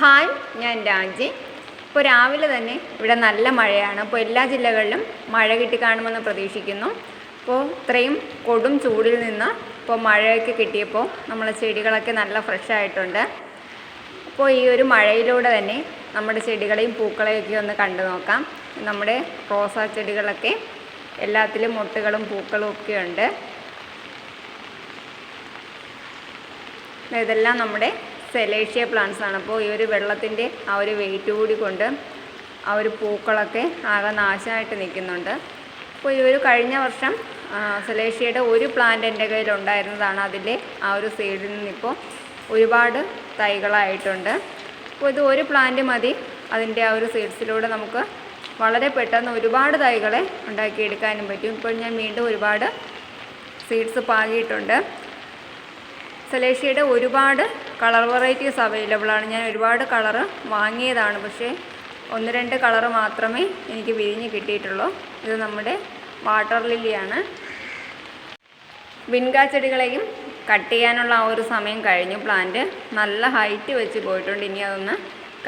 Hi ഞാൻ രാജി. ഇപ്പോൾ രാവിലെ തന്നെ ഇവിടെ നല്ല മഴയാണ്. അപ്പോൾ എല്ലാ ജില്ലകളിലും മഴ കിട്ടി കാണുമെന്ന് പ്രതീക്ഷിക്കുന്നു. അപ്പോൾ ഇത്രയും കൊടും ചൂടിൽ നിന്ന് ഇപ്പോൾ മഴയൊക്കെ കിട്ടിയപ്പോൾ നമ്മളെ ചെടികളൊക്കെ നല്ല ഫ്രഷ് ആയിട്ടുണ്ട്. അപ്പോൾ ഈ ഒരു മഴയിലൂടെ തന്നെ നമ്മുടെ ചെടികളെയും പൂക്കളെയൊക്കെ ഒന്ന് കണ്ടു നോക്കാം. നമ്മുടെ റോസാ ചെടികളൊക്കെ എല്ലാത്തിലും മുട്ടുകളും പൂക്കളും ഒക്കെ ഉണ്ട്. ഇതെല്ലാം നമ്മുടെ സെലേഷ്യ പ്ലാന്റ്സ് ആണ്. അപ്പോൾ ഈ ഒരു വെള്ളത്തിന്റെ ആ ഒരു വെയിറ്റ് കൂടി കൊണ്ട് ആ ഒരു പൂക്കളൊക്കെ ആകെ നാശമായിട്ട് നിൽക്കുന്നുണ്ട്. അപ്പോൾ ഈ ഒരു കഴിഞ്ഞ വർഷം സെലേഷ്യയുടെ ഒരു പ്ലാന്റ് എന്റെ കയ്യിൽ ഉണ്ടായിരുന്നതാണ്. അതിന്റെ ആ ഒരു സൈഡിൽ നിന്നിപ്പോൾ ഒരുപാട് തൈകളായിട്ടുണ്ട്. അപ്പോൾ ഇത് ഒരു പ്ലാന്റ് മതി. അതിന്റെ ആ ഒരു സീഡ്സിലൂടെ നമുക്ക് വളരെ പെട്ടെന്ന് ഒരുപാട് തൈകളെ ഉണ്ടാക്കിയെടുക്കാനും പറ്റും. ഇപ്പോൾ ഞാൻ വീണ്ടും ഒരുപാട് സീഡ്സ് പാകിയിട്ടുണ്ട്. സെലേഷ്യയുടെ ഒരുപാട് കളർ വെറൈറ്റീസ് അവൈലബിൾ ആണ്. ഞാൻ ഒരുപാട് കളറ് വാങ്ങിയതാണ്. പക്ഷേ ഒന്ന് രണ്ട് കളറ് മാത്രമേ എനിക്ക് വിരിഞ്ഞ് കിട്ടിയിട്ടുള്ളൂ. ഇത് നമ്മുടെ വാട്ടർ ലില്ലിയാണ് വിൻകാ ചെടികളെയും കട്ട് ചെയ്യാനുള്ള ആ ഒരു സമയം കഴിഞ്ഞു. പ്ലാന്റ് നല്ല ഹൈറ്റ് വെച്ച് പോയിട്ടുണ്ട്. ഇനി അതൊന്ന്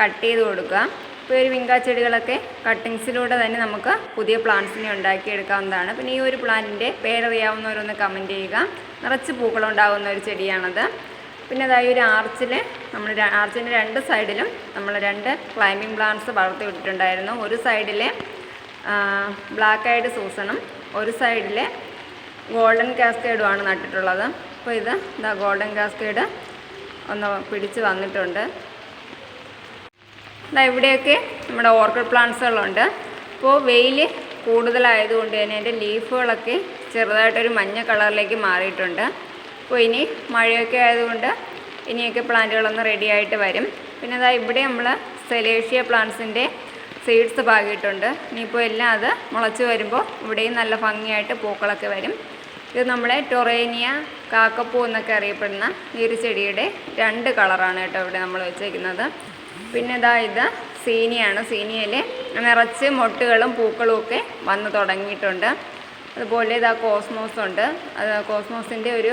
കട്ട് ചെയ്ത് കൊടുക്കുക ഇപ്പോൾ ഒരു വിങ്ക ചെടികളൊക്കെ കട്ടിങ്സിലൂടെ തന്നെ നമുക്ക് പുതിയ പ്ലാന്റ്സിനെ ഉണ്ടാക്കിയെടുക്കാവുന്നതാണ്. പിന്നെ ഈ ഒരു പ്ലാന്റിന്റെ പേരറിയാവുന്നവരൊന്ന് കമന്റ് ചെയ്യുക. നിറച്ച് പൂക്കളുണ്ടാകുന്ന ഒരു ചെടിയാണത്. പിന്നെ അതായത് ഒരു ആർച്ചിൽ നമ്മൾ ആർച്ചിന്റെ രണ്ട് സൈഡിലും നമ്മൾ രണ്ട് ക്ലൈമ്പിംഗ് പ്ലാന്റ്സ് വളർത്തി വിട്ടിട്ടുണ്ടായിരുന്നു. ഒരു സൈഡിലെ ബ്ലാക്ക് ഐഡ് സൂസണും ഒരു സൈഡിലെ ഗോൾഡൻ കാസ്കേഡുമാണ് നട്ടിട്ടുള്ളത്. അപ്പോൾ ഇത് ഇതാ ഗോൾഡൻ കാസ്കേഡ് ഒന്ന് പിടിച്ച് വന്നിട്ടുണ്ട്. ഇവിടെയൊക്കെ നമ്മുടെ ഓർക്കിഡ് പ്ലാന്റ്സുകളുണ്ട് ഇപ്പോൾ വെയിൽ കൂടുതലായതുകൊണ്ട് തന്നെ അതിന്റെ ലീഫുകളൊക്കെ ചെറുതായിട്ടൊരു മഞ്ഞ കളറിലേക്ക് മാറിയിട്ടുണ്ട്. അപ്പോൾ ഇനി മഴയൊക്കെ ആയതുകൊണ്ട് ഇനിയൊക്കെ പ്ലാന്റുകളൊന്ന് റെഡി ആയിട്ട് വരും. പിന്നെ അതാ ഇവിടെ നമ്മൾ സെലേഷ്യ പ്ലാന്റ്സിന്റെ സീഡ്സ് പാകിയിട്ടുണ്ട്. ഇനിയിപ്പോൾ എല്ലാം അത് മുളച്ച് വരുമ്പോൾ ഇവിടെയും നല്ല ഭംഗിയായിട്ട് പൂക്കളൊക്കെ വരും. ഇത് നമ്മുടെ ടൊറേനിയ കാക്കപ്പൂ എന്നൊക്കെ അറിയപ്പെടുന്ന ഈ ഒരു ചെടിയുടെ രണ്ട് കളറാണ് കേട്ടോ ഇവിടെ നമ്മൾ വെച്ചേക്കുന്നത്. പിന്നെ ഇതാ ഇത് സീനിയാണ്. സീനിയയിൽ നിറച്ച് മൊട്ടുകളും പൂക്കളും ഒക്കെ വന്ന് തുടങ്ങിയിട്ടുണ്ട്. അതുപോലെ ഇതാ കോസ്മോസ് ഉണ്ട്. അത് കോസ്മോസിന്റെ ഒരു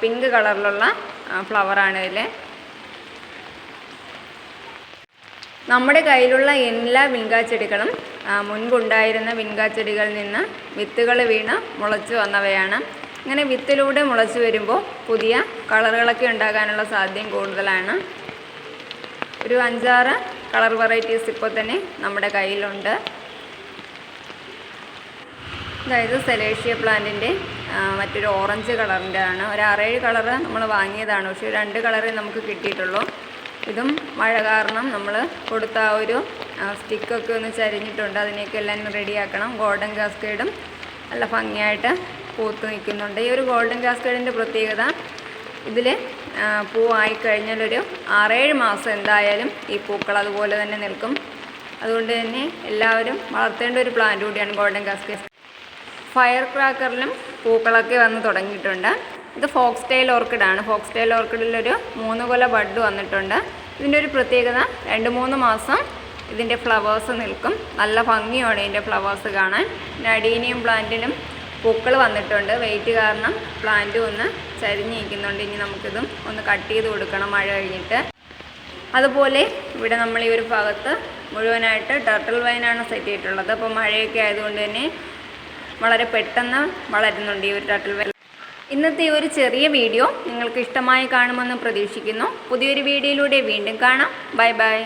പിങ്ക് കളറിലുള്ള ഫ്ലവറാണ് ഇതിൽ. നമ്മുടെ കയ്യിലുള്ള എല്ലാ വിൻകാ ചെടികളും മുൻപുണ്ടായിരുന്ന വിൻകാച്ചെടികളിൽ നിന്ന് വിത്തുകൾ വീണ് മുളച്ച് വന്നവയാണ്. ഇങ്ങനെ വിത്തിലൂടെ മുളച്ച് വരുമ്പോൾ പുതിയ കളറുകളൊക്കെ ഉണ്ടാകാനുള്ള സാധ്യം കൂടുതലാണ്. ഒരു അഞ്ചാറ് കളർ വെറൈറ്റീസ് ഇപ്പോൾ തന്നെ നമ്മുടെ കയ്യിലുണ്ട്. അതായത് സെലേഷ്യ പ്ലാന്റിന്റെ മറ്റൊരു ഓറഞ്ച് കളറിന്റെ ആണ് ഒരു ആറേഴ് കളറ് നമ്മൾ വാങ്ങിയതാണ്. പക്ഷേ രണ്ട് കളറേ നമുക്ക് കിട്ടിയിട്ടുള്ളൂ. ഇതും മഴ കാരണം നമ്മൾ കൊടുത്ത ആ ഒരു സ്റ്റിക്കൊക്കെ ഒന്ന് ചരിഞ്ഞിട്ടുണ്ട്. അതിനെയൊക്കെ എല്ലാം റെഡിയാക്കണം. ഗോൾഡൻ കാസ്കേഡും നല്ല ഭംഗിയായിട്ട് പൂത്ത് നിൽക്കുന്നുണ്ട്. ഈ ഒരു ഗോൾഡൻ കാസ്കേഡിന്റെ പ്രത്യേകത ഇതിൽ പൂവായി കഴിഞ്ഞാലൊരു ആറേഴ് മാസം എന്തായാലും ഈ പൂക്കൾ അതുപോലെ തന്നെ നിൽക്കും. അതുകൊണ്ട് തന്നെ എല്ലാവരും വളർത്തേണ്ട ഒരു പ്ലാന്റ് കൂടിയാണ് ഗോൾഡൻ കാസ്കേഡ് ഫയർ ക്രാക്കറിലും പൂക്കളൊക്കെ വന്ന് തുടങ്ങിയിട്ടുണ്ട്. ഇത് ഫോക്സ് ടൈൽ ഓർക്കിഡാണ്. ഫോക്സ് ടൈൽ ഓർക്കിഡിലൊരു മൂന്ന് കൊല ബഡ് വന്നിട്ടുണ്ട്. ഇതിന്റെ ഒരു പ്രത്യേകത രണ്ട് മൂന്ന് മാസം ഇതിന്റെ ഫ്ലവേഴ്സ് നിൽക്കും. നല്ല ഭംഗിയാണ് ഇതിന്റെ ഫ്ലവേഴ്സ് കാണാൻ. പിന്നെ പ്ലാന്റിനും പൂക്കൾ വന്നിട്ടുണ്ട്. വെയിറ്റ് കാരണം പ്ലാന്റ് ഒന്ന് ചരിഞ്ഞിരിക്കുന്നുണ്ട്. ഇനി നമുക്കിതും ഒന്ന് കട്ട് ചെയ്ത് കൊടുക്കണം മഴ കഴിഞ്ഞിട്ട്. അതുപോലെ ഇവിടെ നമ്മൾ ഈ ഒരു ഭാഗത്ത് മുഴുവനായിട്ട് ടർട്ടിൽ വൈനാണ് സെറ്റ് ചെയ്തിട്ടുള്ളത്. അപ്പോൾ മഴയൊക്കെ ആയതുകൊണ്ട് തന്നെ വളരെ പെട്ടെന്ന് വളരുന്നുണ്ട് ഈ ഒരു ടർട്ടിൽ വൈൻ ഇന്നത്തെ ഈ ഒരു ചെറിയ വീഡിയോ നിങ്ങൾക്ക് ഇഷ്ടമായി കാണുമെന്ന് പ്രതീക്ഷിക്കുന്നു. പുതിയൊരു വീഡിയോയിലൂടെ വീണ്ടും കാണാം. Bye bye